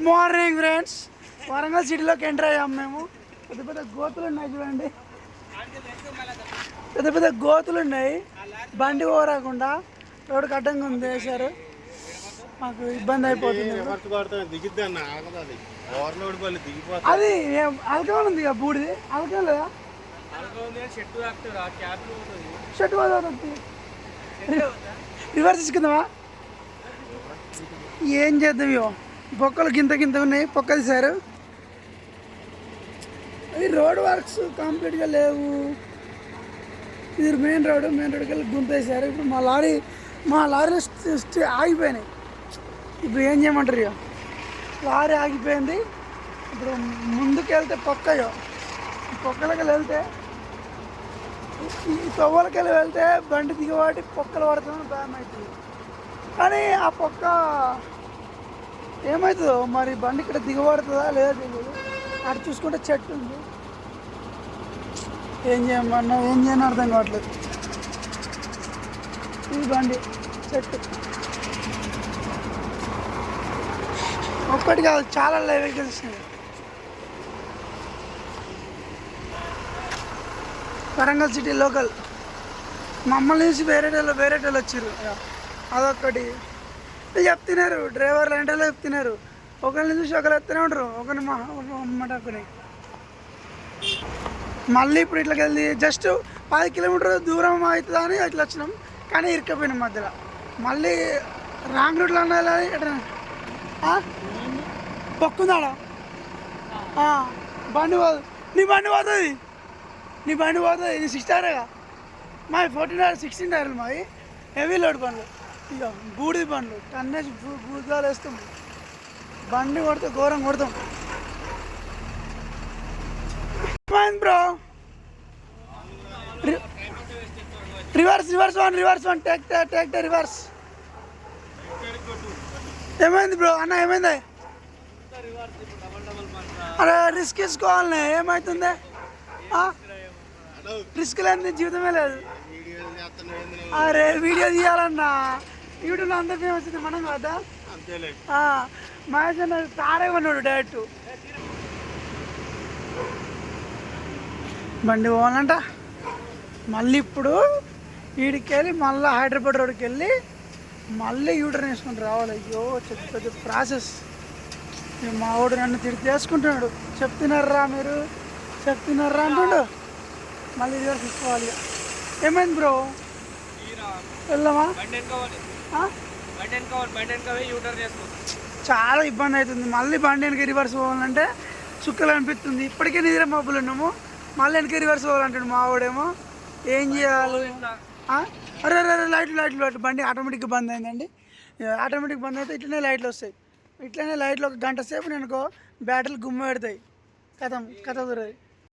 Good morning friends Warangal సిటీలోకి enter అయ్యాం మేము. పెద్ద పెద్ద గోతులు ఉన్నాయి చూడండి. పెద్ద పెద్ద గోతులు ఉన్నాయి. బండి పోరాకుండా రోడ్డుకి అడ్డంగా ఉంది వేశారు. మాకు ఇబ్బంది అయిపోతుంది. అది. అల్కమని ఉంది బూడిది? అల్కం లేదా? షర్ట్ పోతుంది. రివర్స్ తీసుకుందామా? ఏం చేద్దాం ఇవో బొక్కలు గింత గింత ఉన్నాయి. పొక్క తీశారు. అవి రోడ్ వర్క్స్ కంప్లీట్గా లేవు. ఇది మెయిన్ రోడ్ మెయిన్ రోడ్కి వెళ్ళి గుంతేసారు ఇప్పుడు మా లారీ మా లారీ ఆగిపోయినాయి. ఇప్పుడు ఏం చేయమంటారు ఇక లారీ ఆగిపోయింది. ఇప్పుడు ముందుకు వెళ్తే పొక్కయో పొక్కలకి వెళ్తే ఈ తవ్వలకి వెళ్ళి వెళ్తే బండి దిగబట్టి పొక్కలు పడుతుందని భయం అవుతుంది కానీ ఆ పొక్క ఏమవుతుందో మరి బండి ఇక్కడ దిగబడుతుందా? లేదా తెలియదు అటు చూసుకుంటే చెట్టు ఉంది. ఏం చేయమన్నా ఏం చేయని అర్థం కావట్లేదు. ఈ బండి చెట్టు. ఒక్కటి కాదు చాలా వెహికల్స్ వరంగల్ సిటీ లోకల్. మమ్మల్ని నుంచి వేరే వాళ్ళు వాళ్ళు వచ్చారు అదొక్కటి. చెప్తున్నారు డ్రైవర్లు అంటే చెప్తున్నారు. ఒకరిని చూసి ఒకరు ఎత్తనే ఉంటారు. ఒకరిని మా అమ్మట ఒకరిని మళ్ళీ ఇప్పుడు ఇట్లా వెళ్ళి జస్ట్ పది కిలోమీటర్ దూరం అవుతుందా అని ఇట్లా వచ్చినాం. కానీ ఇరుక్కపోయినాం మధ్యలో. మళ్ళీ రాంగ్ రూట్లో వెళ్ళాలి ఎట్లా పొక్కుందాడా బండి పోదు. నీ బండి పోతుంది నీ బండి పోతుంది ఇది సిక్స్ టైరేగా మావి ఫోర్టీన్ టైర్ సిక్స్టీన్ టైర్లు మావి. హెవీ లోడ్ పనులు. ఇక బూడిది బండ్లు టన్నేసి బూడిదాలు వేస్తాం. బండి కొడితే ఘోరం కొడతాం. ఏమైంది bro? Reverse reverse one reverse one take take reverse. ఏమైంది బ్రో? అన్న ఏమైంది? అరే రిస్క్ తీసుకోవాలనే ఏమవుతుంది రిస్క్ లేని జీవితమే లేదు. అరే వీడియో తీయాలన్నా. యూట్యూబ్లో అంత ఫేమస్ ఇది మనం కదా? మహేష్ అన్న తారే ఉన్నాడు డైరెక్ట్ బండి పోవాలంట. మళ్ళీ ఇప్పుడు వీడికి వెళ్ళి మళ్ళీ హైదరాబాద్ రోడ్కి వెళ్ళి మళ్ళీ యూటర్న్ వేసుకుని రావాలి. అయ్యో చెత్త పెద్ద ప్రాసెస్ మా వాడు నన్ను తిరిగి చేసుకుంటున్నాడు చెప్తున్నారా మీరు? చెప్తున్నారా అంటుండు. మళ్ళీ రివర్స్ తీసుకోవాలి. ఏమైంది బ్రో వెళ్దామా? ఆ? చాలా ఇబ్బంది అవుతుంది. మళ్ళీ బండి వెనక రివర్స్ పోవాలంటే చుక్కలు అనిపిస్తుంది. ఇప్పటికే నిద్ర మబ్బులు ఉన్నాము. మళ్ళీ వెనక రివర్స్ పోవాలంటాడు మా వాడేమో. ఏం చేయాలి? అరే అరే లైట్లు లైట్లు లైట్లు. బండి ఆటోమేటిక్గా బంద్ అయిందండి. ఆటోమేటిక్ బంద్ అయితే ఇట్లనే లైట్లు వస్తాయి. ఇట్లనే లైట్లు ఒక గంట సేపు నేను బ్యాటరీలు గుమ్మ పెడతాయి. కథం కథ దొరది.